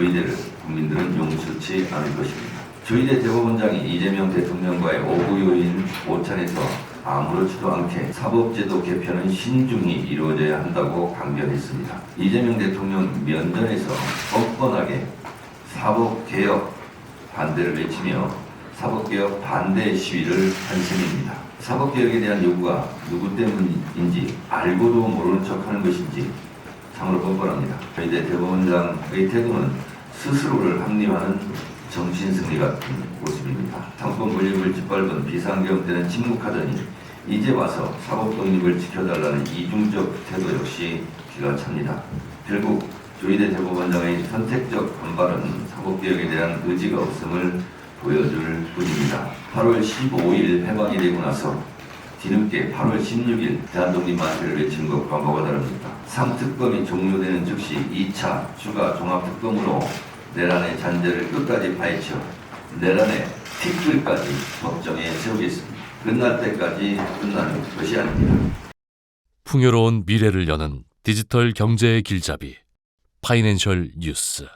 조이대를 국민들은 용서치 않을 것입니다. 조이대 대법원장이 이재명 대통령과의 오구 요인 오찬에서 아무렇지도 않게 사법제도 개편은 신중히 이루어져야 한다고 강변했습니다. 이재명 대통령 면전에서 뻔뻔하게 사법개혁 반대를 외치며 사법개혁 반대 시위를 한 셈입니다. 사법개혁에 대한 요구가 누구 때문인지 알고도 모르는 척하는 것인지 참으로 뻔뻔합니다. 저희대 대법원장의 태도는 스스로를 합리화하는 정신승리 같은 모습입니다. 정권 권력을 짓밟은 비상경 때는 침묵하더니 이제 와서 사법 독립을 지켜달라는 이중적 태도 역시 기가 찹니다. 결국 조희대 대법원장의 선택적 반발은 사법개혁에 대한 의지가 없음을 보여줄 뿐입니다. 8월 15일 해방이 되고 나서 뒤늦게 8월 16일 대한독립 만세를 외치는 것과 뭐가 다릅니까? 3특검이 종료되는 즉시 2차 추가 종합특검으로 내란의 잔재를 끝까지 파헤쳐 내란의 티끌까지 법정에 세우겠습니다. 끝날 때까지 끝나는 것이 아닙니다. 풍요로운 미래를 여는 디지털 경제의 길잡이 파이낸셜 뉴스